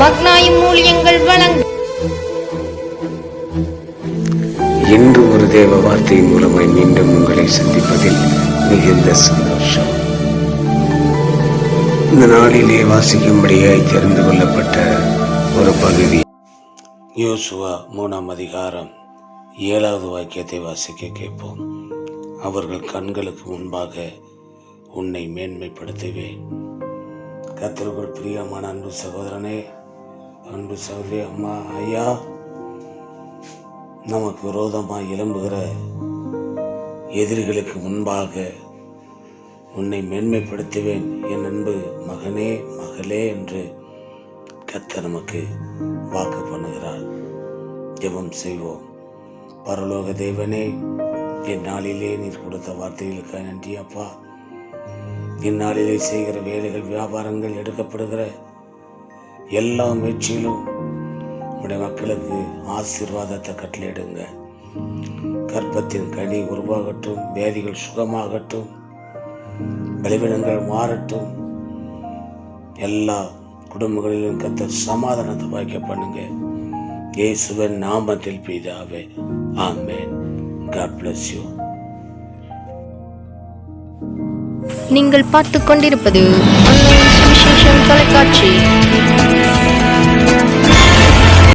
மக்னாயும் வழங்கும் இன்று ஒரு தேவ வார்த்தை மூலமாய் மீண்டும் உங்களை சந்திப்பதில் மிகுந்த சந்தோஷம். இந்த நாளிலே வாசிக்கும்படியாய் தெரிந்து கொள்ளப்பட்ட ஒரு பகுதி. யோசுவா மூணாம் அதிகாரம் ஏழாவது வாக்கியத்தை வாசிக்க கேட்போம். அவர்கள் கண்களுக்கு முன்பாக உன்னை மேன்மைப்படுத்துவேன். கத்தருக்குள் பிரியமான அன்பு சகோதரனே அன்பு சகோதரி அம்மா ஐயா. நமக்கு விரோதமாக எழும்புகிற எதிரிகளுக்கு முன்பாக உன்னை மேன்மைப்படுத்துவேன். என் அன்பு மகனே மகளே என்று கத்த நமக்கு வாக்கு பண்ணுகிறார். ஜெபம் செய்வோம். பரலோக தேவனே என் நாளிலே நீர் கொடுத்த வார்த்தைகளுக்காக நன்றி அப்பா இந்நாளிலே செய்கிற வேலைகள் வியாபாரங்கள் எடுக்கப்படுகிற எல்லா முயற்சியிலும் உடைய மக்களுக்கு ஆசீர்வாதத்தை கட்டளையிடுங்க. கர்ப்பத்தின் கனி உருவாகட்டும் வேதிகள் சுகமாகட்டும் பலவீனங்கள் மாறட்டும். எல்லா குடும்பங்களிலும் கத்த சமாதானத்தை வாய்க்க பண்ணுங்க. இயேசுவன் நாமத்தில் பிதாவே ஆமேன். காட் பிளஸ் யூ நீங்கள் பார்த்துக் கொண்டிருப்பது தொலைக்காட்சி.